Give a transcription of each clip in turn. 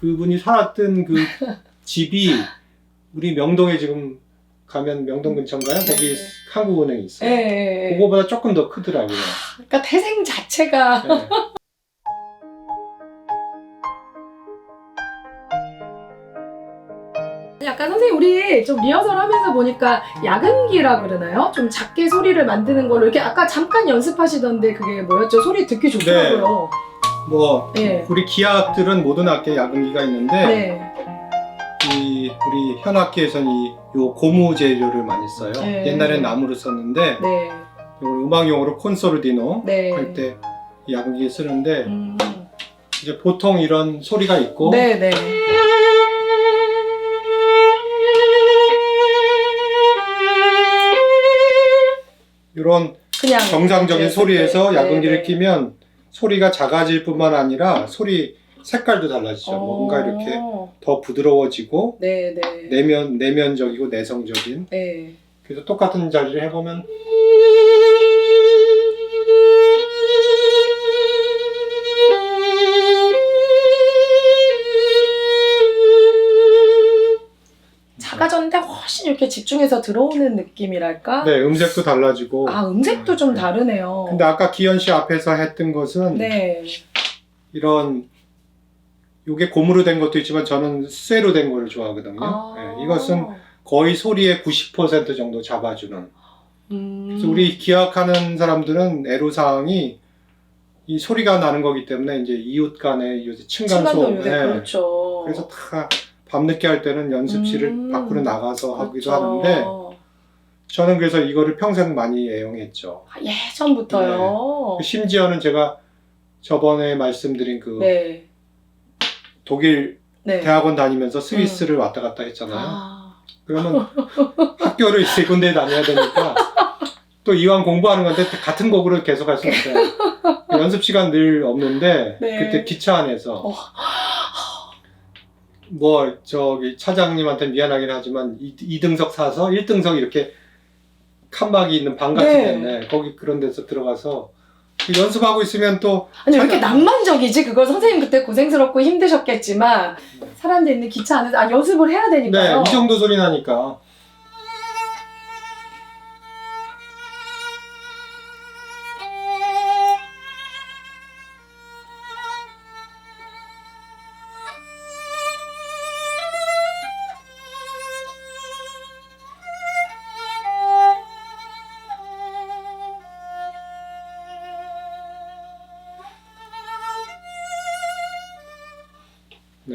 그분이 살았던 그 집이 우리 명동에 지금 가면 명동 근처인가요? 거기 네. 한국은행이 있어요. 예. 그거보다 조금 더 크더라고요. 그러니까 태생 자체가 네. 약간 선생님 우리 좀 리허설 하면서 보니까 야근기라 그러나요? 좀 작게 소리를 만드는 걸로 이렇게 아까 잠깐 연습하시던데 그게 뭐였죠? 소리 듣기 좋더라고요. 뭐 네. 우리 기악들은 모든 악기에 야근기가 있는데 네. 이 우리 현악기에서는 이요 고무 재료를 많이 써요. 네. 옛날엔 나무를 썼는데 네. 음악용으로 콘솔디노 네. 할 때 야근기 쓰는데 음. 이제 보통 이런 소리가 있고 네, 네. 이런 그냥 정상적인 이제 소리에서 네, 야근기를 네. 끼면 소리가 작아질 뿐만 아니라 소리 색깔도 달라지죠. 뭔가 이렇게 어. 더 부드러워지고 네, 네. 내면 내면적이고 내성적인 네. 그래서 똑같은 자리를 해보면 작아졌는데 훨씬 이렇게 집중해서 들어오는 느낌이랄까? 네 음색도 달라지고 아, 음색도 좀 다르네요. 근데 아까 기현 씨 앞에서 했던 것은 네. 이런 이게 고무로 된 것도 있지만 저는 쇠로 된 거를 좋아하거든요. 아. 네, 이것은 거의 소리의 90% 정도 잡아주는. 음. 그래서 우리 기악하는 사람들은 애로사항이 이 소리가 나는 거기 때문에 이제 이웃 간에 요새 층간소음. 층간소음 요새 네. 그렇죠. 그래서 다 밤늦게 할 때는 연습실을 음. 밖으로 나가서 하기도 그렇죠. 하는데 저는 그래서 이거를 평생 많이 애용했죠. 아, 예전부터요. 심지어는 제가 저번에 말씀드린 그 네. 독일 네. 대학원 다니면서 스위스를 왔다 갔다 했잖아요. 아, 그러면 학교를 세 군데 다녀야 되니까 또 이왕 공부하는 건데 같은 곡으로 계속 할 수 없어요. 연습 시간 늘 없는데 네. 그때 기차 안에서 어. 뭐 저기 차장님한테 미안하긴 하지만 2, 등석 사서 1등석 이렇게 칸막이 있는 방 같은 네. 데 있네. 거기 그런 데서 들어가서 연습하고 있으면 또 아니 왜 이렇게 낭만적이지? 그걸 선생님 그때 고생스럽고 힘드셨겠지만 사람들 있는 기차 안에서 아 연습을 해야 네, 되니까요. 이 정도 소리 나니까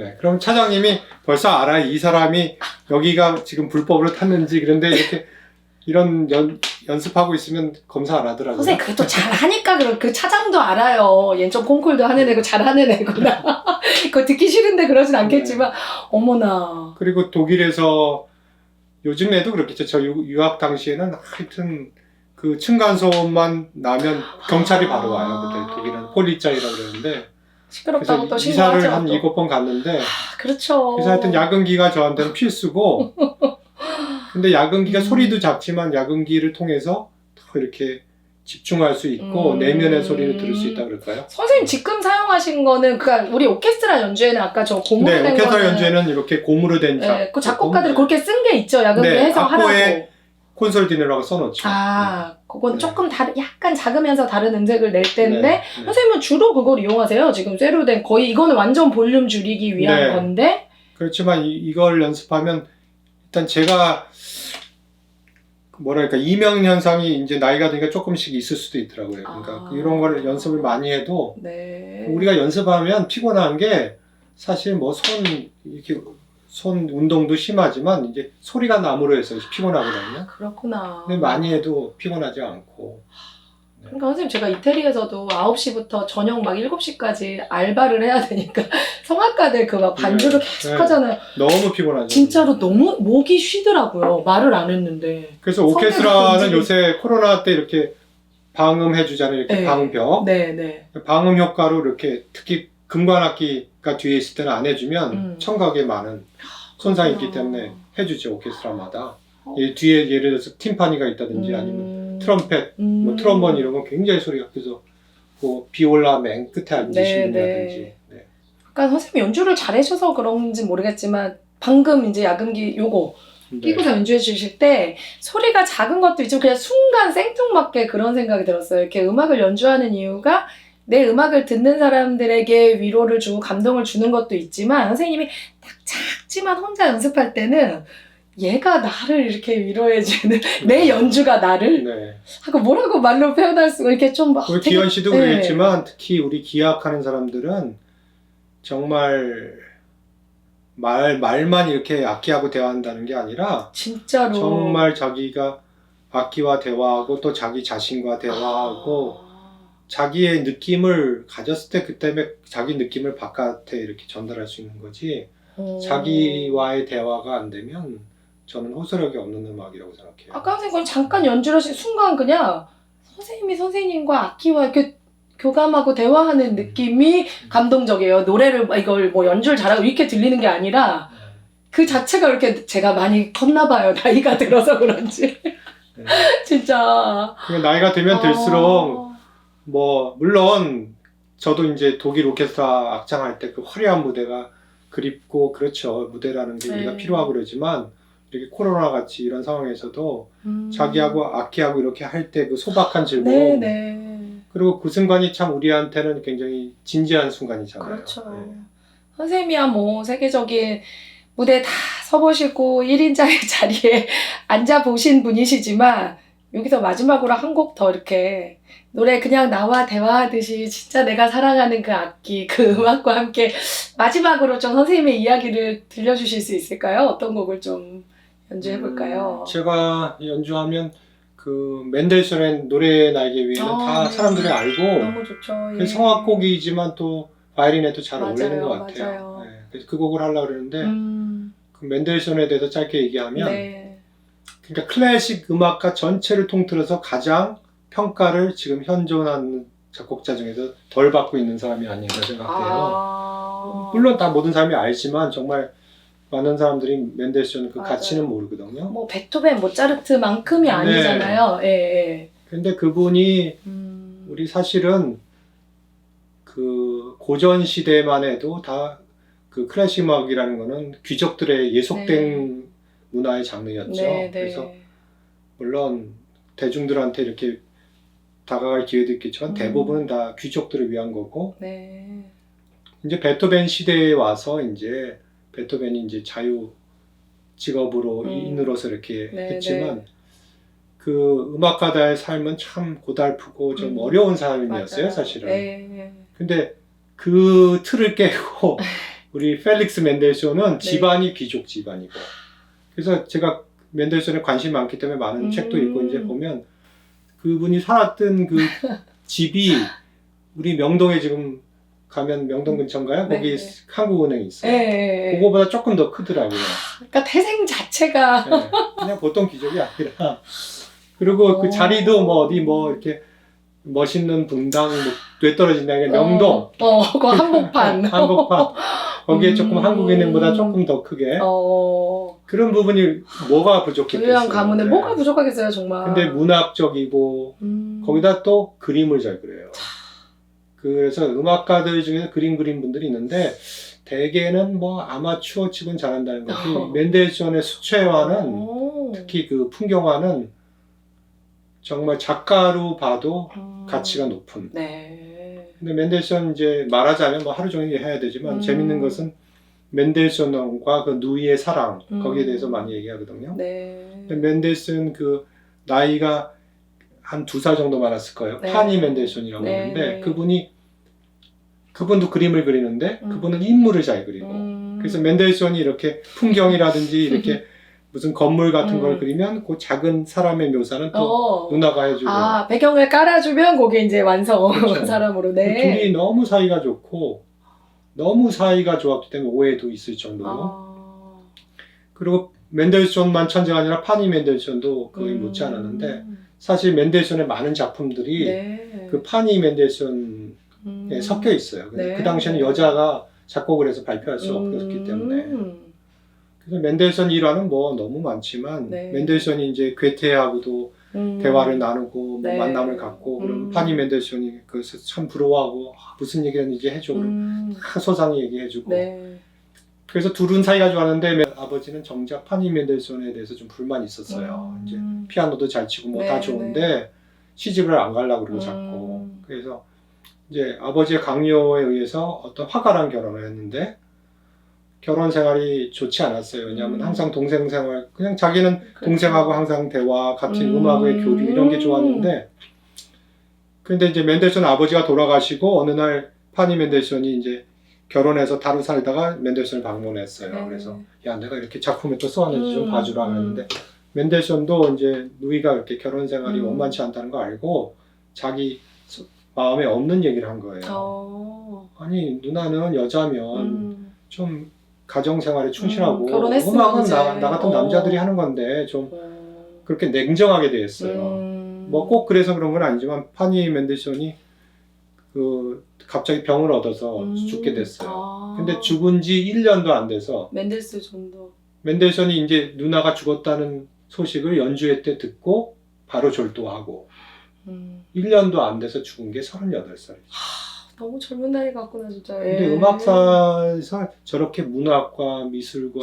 네, 그럼 차장님이 벌써 알아. 이 사람이 여기가 지금 불법으로 탔는지 그런데 이렇게 이런 연, 연습하고 있으면 검사 안 하더라고요. 선생님 그게 또 잘하니까 그그 차장도 알아요. 얘좀 콩쿨도 하는 애고 잘하는 애구나. 그거 듣기 싫은데 그러진 않겠지만 네. 어머나. 그리고 독일에서 요즘에도 그렇겠죠. 저 유- 유학 당시에는 하여튼 그 층간소음만 나면 경찰이 바로 와요. 그때 독일은 폴리짜이라고 그러는데 시끄럽다고 또 그래서 이사를 신고하죠. 한 또. 일곱 번 갔는데 아, 그렇죠. 그래서 하여튼 야근기가 저한테는 필수고 근데 야근기가 음. 소리도 작지만 야근기를 통해서 더 이렇게 집중할 수 있고 음. 내면의 소리를 들을 수 있다 그럴까요? 선생님 지금 사용하신 거는 그니까 우리 오케스트라 연주에는 아까 저 고무로 네, 된 오케스트라 거는 연주에는 이렇게 고무로 된 자, 네, 그 작곡가들이 고무- 그렇게 쓴 게 있죠. 야근기 네, 해서 하라고. 악보에 콘솔디노라고 써놓죠. 아, 그건 네. 조금 다르, 약간 작으면서 다른 음색을 낼 네, 때인데 네. 선생님은 주로 그걸 이용하세요. 지금 쇠로 된 거의 이거는 완전 볼륨 줄이기 위한 네. 건데 그렇지만 이, 이걸 연습하면 일단 제가 뭐랄까 이명 현상이 이제 나이가 드니까 조금씩 있을 수도 있더라고요. 그러니까 아. 이런 걸 연습을 많이 해도 네. 우리가 연습하면 피곤한 게 사실 뭐 손 이렇게 손 운동도 심하지만 이제 소리가 나무로 해서 피곤하거든요. 그렇구나. 근데 많이 해도 피곤하지 않고 그러니까 선생님 제가 이태리에서도 9시부터 저녁 막 7시까지 알바를 해야 되니까 성악가들 그 막 반주를 네. 계속 네. 하잖아요. 너무 피곤하죠. 진짜로 너무 목이 쉬더라고요. 말을 안 했는데. 그래서 오케스트라는 요새 코로나 때 이렇게 방음해 주잖아요. 이렇게 네. 방벽. 네, 네. 방음 효과로 이렇게 특히 금관악기가 뒤에 있을 때는 안 해주면 음. 청각에 많은 손상이 있기. 때문에 해주죠 오케스트라마다 어. 이 뒤에 예를 들어서 팀파니가 있다든지 아니면 음. 트럼펫, 뭐 음. 트럼본 이런 건 굉장히 소리가 그래서 뭐 비올라 맨 끝에 앉으신 네, 분이라든지 네. 약간 선생님 연주를 잘하셔서 그런지 모르겠지만 방금 이제 야금기 요거 네. 끼고서 연주해 주실 때 소리가 작은 것도 있지만 그냥 순간 생뚱맞게 그런 생각이 들었어요. 이렇게 음악을 연주하는 이유가 내 음악을 듣는 사람들에게 위로를 주고 감동을 주는 것도 있지만 선생님이 딱 작지만 혼자 연습할 때는 얘가 나를 이렇게 위로해주는 내 연주가 나를 네. 하고 뭐라고 말로 표현할 수가 이렇게 좀막 우리 되게- 기현 씨도 네. 그랬지만 특히 우리 기악하는 사람들은 정말 말 말만 이렇게 악기하고 대화한다는 게 아니라 진짜로 정말 자기가 악기와 대화하고 또 자기 자신과 대화하고 자기의 느낌을 가졌을 때 그때문에 자기 느낌을 바깥에 이렇게 전달할 수 있는 거지 어. 자기와의 대화가 안 되면 저는 호소력이 없는 음악이라고 생각해요. 아까 선생님 잠깐 연주를 하신 순간 그냥 선생님이 선생님과 악기와 이렇게 교감하고 대화하는 느낌이 감동적이에요. 노래를 이걸 뭐 연주를 잘하고 이렇게 들리는 게 아니라 그 자체가 이렇게 제가 많이 컸나 봐요. 나이가 들어서 그런지. 네. 진짜. 그 나이가 되면 될수록 어. 뭐 물론 저도 이제 독일 오케스트라 악장할 때 그 화려한 무대가 그립고 그렇죠 무대라는 게 우리가 네. 필요하고 그러지만 이렇게 코로나 같이 이런 상황에서도 음. 자기하고 악기하고 이렇게 할 때 그 소박한 즐거움 네 네. 그리고 그 순간이 참 우리한테는 굉장히 진지한 순간이잖아요. 그렇죠. 네. 선생님이야 뭐 세계적인 무대 다 서보시고 1인자의 자리에 앉아 보신 분이시지만 여기서 마지막으로 한 곡 더 이렇게 노래 그냥 나와 대화하듯이 진짜 내가 사랑하는 그 악기 그 음악과 함께 마지막으로 좀 선생님의 이야기를 들려주실 수 있을까요? 어떤 곡을 좀 연주해 볼까요? 제가 연주하면 그 맨델슨의 노래 나에게 위에는 어, 다 네. 사람들이 알고 너무 좋죠. 그 예. 성악곡이지만 또 바이올린에도 잘 맞아요, 어울리는 것 같아요. 맞아요. 네, 그래서 그 곡을 하려고 그러는데 음, 그 맨델슨에 대해서 짧게 얘기하면 네. 그러니까 클래식 음악가 전체를 통틀어서 가장 평가를 지금 현존하는 작곡자 중에서 덜 받고 있는 사람이 아닌가 생각해요. 아. 물론 다 모든 사람이 알지만 정말 많은 사람들이 맨델슨 그 맞아요. 가치는 모르거든요. 뭐 베토벤, 모차르트만큼이 네. 아니잖아요. 예, 예. 근데 그분이 음. 우리 사실은 그 고전 시대만 해도 다 그 클래식 음악이라는 거는 귀족들의 예속된 문화의 장르였죠. 네, 네. 그래서 물론 대중들한테 이렇게 다가갈 기회도 있겠지만 음. 대부분은 다 귀족들을 위한 거고 네. 이제 베토벤 시대에 와서 이제 베토벤이 이제 자유 직업으로 음. 인으로서 이렇게 네, 했지만 네. 그 음악가다의 삶은 참 고달프고 좀 음. 어려운 삶이었어요 맞아요. 사실은. 네. 근데 그 틀을 깨고 우리 펠릭스 맨델손은 네. 집안이 귀족 집안이고 그래서 제가 맨델손에 관심이 많기 때문에 많은 음. 책도 읽고 이제 보면 그분이 살았던 그 집이 우리 명동에 지금 가면 명동 근처인가요? 네, 거기 네. 한국은행이 있어요. 예, 예. 그거보다 조금 더 크더라고요. 그러니까 태생 자체가 네. 그냥 보통 귀족이 아니라 그리고 그 오. 자리도 뭐 어디 뭐 이렇게 멋있는 분당 뭐 뇌떨어진다 게 명동 어, 어, 그거 한복판. 한복판 거기에 조금 음. 한국은행보다 조금 더 크게 어. 그런 부분이 뭐가 부족했겠어요. 유양 가문에 네. 뭐가 부족하겠어요, 정말. 근데 문학적이고 음. 거기다 또 그림을 잘 그려요. 그래서 음악가들 중에서 그림 그린 분들이 있는데 대개는 뭐 아마추어 치곤 잘한다는 거지. 어. 맨델슨의 수채화는 오. 특히 그 풍경화는 정말 작가로 봐도 음. 가치가 높은. 네. 근데 맨델슨 이제 말하자면 뭐 하루 종일 해야 되지만 음. 재밌는 것은 맨델슨과 그 누이의 사랑 음. 거기에 대해서 많이 얘기하거든요. 네. 맨델슨 그 나이가 한 두 살 정도 많았을 거예요. 네. 파니 맨델슨이라고 네, 하는데 네. 그분이 그분도 그림을 그리는데 음. 그분은 인물을 잘 그리고 음. 그래서 맨델슨이 이렇게 풍경이라든지 이렇게 무슨 건물 같은 음. 걸 그리면 그 작은 사람의 묘사는 또 어. 누나가 해주고 아, 배경을 깔아주면 거기 이제 완성 그렇죠. 사람으로. 그 네. 둘이 너무 사이가 좋고 너무 사이가 좋았기 때문에 오해도 있을 정도로 아. 그리고 맨델슨만 천재가 아니라 파니 맨델슨도 거의 음. 못지 않았는데 사실 맨델슨의 많은 작품들이 네. 그 파니 맨델슨에 음. 섞여 있어요. 근데 네. 그 당시에는 여자가 작곡을 해서 발표할 수 음. 없었기 때문에 그래서 맨델슨 일화는 뭐 너무 많지만 네. 맨델슨이 이제 괴테하고도 음. 대화를 나누고 뭐 네. 만남을 갖고 음. 그럼 파니 멘델슨이 그래서 참 부러워하고 아, 무슨 얘기했는지 해줘 음. 다 소상히 얘기해주고 네. 그래서 둘은 사이가 좋았는데 맨- 아버지는 정작 파니 멘델슨에 대해서 좀 불만이 있었어요. 음. 이제 피아노도 잘 치고 뭐다 네, 좋은데 시집을 안 가려고 그러고 자꾸 음. 그래서 이제 아버지의 강요에 의해서 어떤 화가랑 결혼을 했는데 결혼 생활이 좋지 않았어요. 왜냐하면 음. 항상 동생 생활 그냥 자기는 그렇죠. 동생하고 항상 대화 같은 음. 음. 악의 교류 이런 게 좋았는데 근데 이제 맨델슨 아버지가 돌아가시고 어느 날 파니 맨델슨이 이제 결혼해서 다루 살다가 맨델슨을 방문했어요. 네. 그래서 야 내가 이렇게 작품에 또 써왔는지 좀 음, 봐주라 음. 했는데 맨델슨도 이제 누이가 이렇게 결혼 생활이 음. 원만치 않다는 거 알고 자기 소- 마음에 없는 얘기를 한 거예요. 어. 아니 누나는 여자면 음. 좀 가정 생활에 충실하고 음, 결혼했으면 음악은 이제. 나, 나 같은 어. 남자들이 하는 건데 좀 어. 그렇게 냉정하게 돼 있어요. 음. 뭐 꼭 그래서 그런 건 아니지만 파니 맨델슨이 그 갑자기 병을 얻어서 음. 죽게 됐어요. 아. 근데 죽은 지 1년도 안 돼서 맨델스 정도. 맨델슨이 이제 누나가 죽었다는 소식을 연주회 때 듣고 바로 절도하고 음. 1년도 안 돼서 죽은 게 38살이죠. 너무 젊은 나이 같구나 진짜. 근데 예. 음악사에서 저렇게 문학과 미술과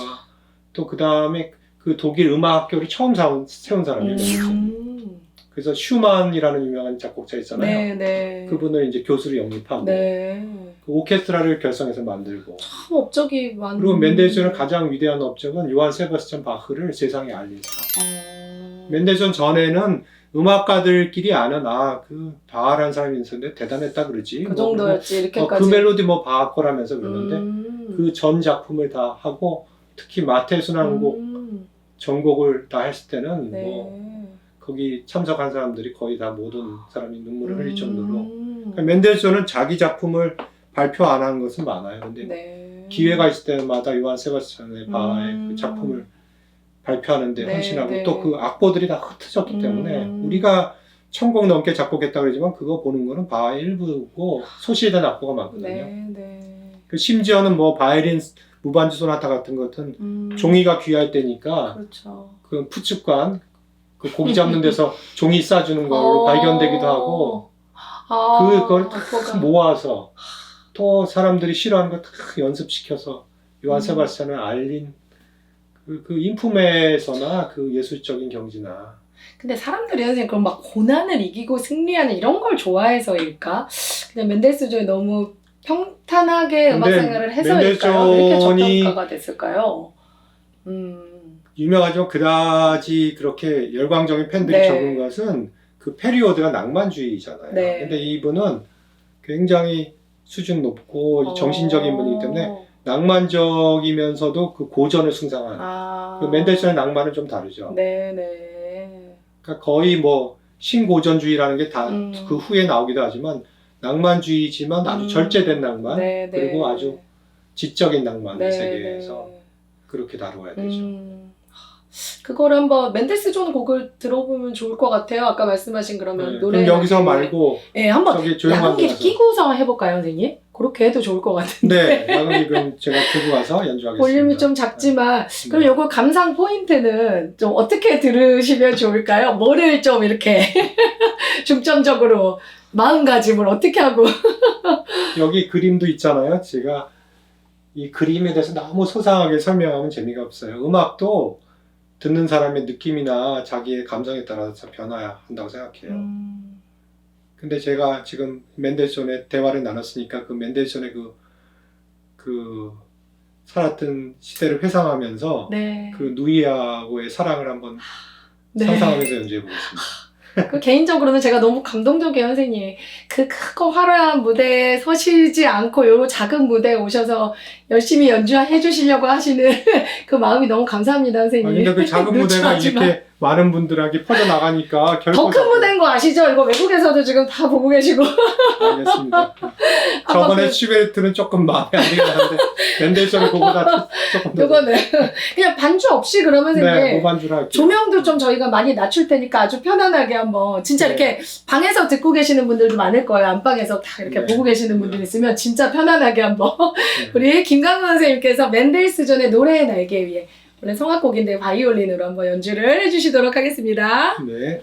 또 그 다음에 그 독일 음악 학교를 처음 세운, 세운 사람이에요. 음. 그래서 슈만이라는 유명한 작곡자 있잖아요. 네, 네. 그분을 이제 교수로 영입하고 네. 그 오케스트라를 결성해서 만들고 참 업적이 많은. 그리고 맨델슨의 가장 위대한 업적은 요한 세바스찬 바흐를 세상에 알린 사람. 어. 맨델슨 전에는 음악가들끼리 아는 아그 바하라는 사람이 있었는데 대단했다 그러지. 그 뭐 정도였지 어, 이렇게까지. 그 멜로디 뭐 바하 거라면서 그러는데 음. 그 전 작품을 다 하고 특히 마테순환곡 음. 전곡을 다 했을 때는 네. 뭐 거기 참석한 사람들이 거의 다 모든 사람이 눈물을 흘릴 정도로 음. 그러니까 맨델슨은 자기 작품을 발표 안 한 것은 많아요. 근데 네. 기회가 있을 때마다 요한 세바스찬의 바하의 음. 그 작품을 발표하는데 네, 헌신하고 네. 또 그 악보들이 다 흩어졌기 때문에 음. 우리가 천곡 넘게 작곡했다 그러지만 그거 보는 거는 바하의 일부고 소시된 악보가 많거든요. 네, 네. 그 심지어는 뭐 바이올린 무반주 소나타 같은 것은 음. 종이가 귀할 때니까 그렇죠. 그 푸측관 그 고기 잡는 데서 종이 싸주는 걸 어. 발견되기도 하고 아, 그걸 다 악보가. 모아서 또 사람들이 싫어하는 거 다 연습시켜서 요한 음. 세바스찬을 알린 그, 그 인품에서나 그 예술적인 경지나 근데 사람들이 선생님 그럼 막 고난을 이기고 승리하는 이런 걸 좋아해서일까? 그냥 맨델스존이 너무 평탄하게 음악 근데 생활을 해서일까요? 왜 이렇게 저평가가 됐을까요? 음, 유명하지만 그다지 그렇게 열광적인 팬들이 네. 적은 것은 그 페리오드가 낭만주의잖아요. 네. 근데 이분은 굉장히 수준 높고 정신적인 분이기 때문에 어. 낭만적이면서도 그 고전을 숭상하는 아, 그 맨델슨의 낭만은 좀 다르죠. 네, 네. 그러니까 거의 뭐 신고전주의라는 게 다그 음. 후에 나오기도 하지만 낭만주의지만 아주 음. 절제된 낭만 네, 네. 그리고 아주 지적인 낭만 네, 세계에서 네. 그렇게 다루어야 되죠. 음, 그걸 한번 맨델스존 곡을 들어보면 좋을 것 같아요. 아까 말씀하신 그러면 네, 노래 그럼 여기서 말고 네, 한번 데서 끼고서 해볼까요, 선생님? 그렇게 해도 좋을 것 같은데. 네, 그럼 제가 들고 와서 연주하겠습니다. 볼륨이 좀 작지만 네. 그럼 요거 감상 포인트는 좀 어떻게 들으시면 좋을까요? 뭐를 좀 이렇게 중점적으로 마음가짐을 어떻게 하고 여기 그림도 있잖아요. 제가 이 그림에 대해서 너무 소상하게 설명하면 재미가 없어요. 음악도 듣는 사람의 느낌이나 자기의 감성에 따라서 변화한다고 생각해요. 음, 근데 제가 지금 맨델슨의 대화를 나눴으니까 그 맨델슨의 그, 그 살았던 시대를 회상하면서 네. 그 누이하고의 사랑을 한번 네. 상상하면서 연주해 보겠습니다. 그 개인적으로는 제가 너무 감동적이에요, 선생님. 그 크고 화려한 무대에 서시지 않고 요 작은 무대에 오셔서 열심히 연주해 주시려고 하시는 그 마음이 너무 감사합니다, 아, 선생님. 근데 그 작은 무대가. 이렇게 많은 분들에게 퍼져 나가니까 결코 더 큰 무대인 거 아시죠? 이거 외국에서도 지금 다 보고 계시고. 알겠습니다. 한번 저번에 그- 슈베르트는 조금 마음에 안 들긴 하는데 맨델슨의 그보다 조금 더 요거는 그냥 반주 없이 그러면 네, 선생님 무반주로 할게요. 조명도 좀 저희가 많이 낮출 테니까 아주 편안하게 한번 진짜 네. 이렇게 방에서 듣고 계시는 분들도 많을 거예요. 안방에서 다 이렇게 네. 보고 계시는 분들 있으면 진짜 편안하게 한번 네. 우리 김강문 선생님께서 맨델스존의 노래의 날개 위에 원래 성악곡인데 바이올린으로 한번 연주를 해주시도록 하겠습니다. 네.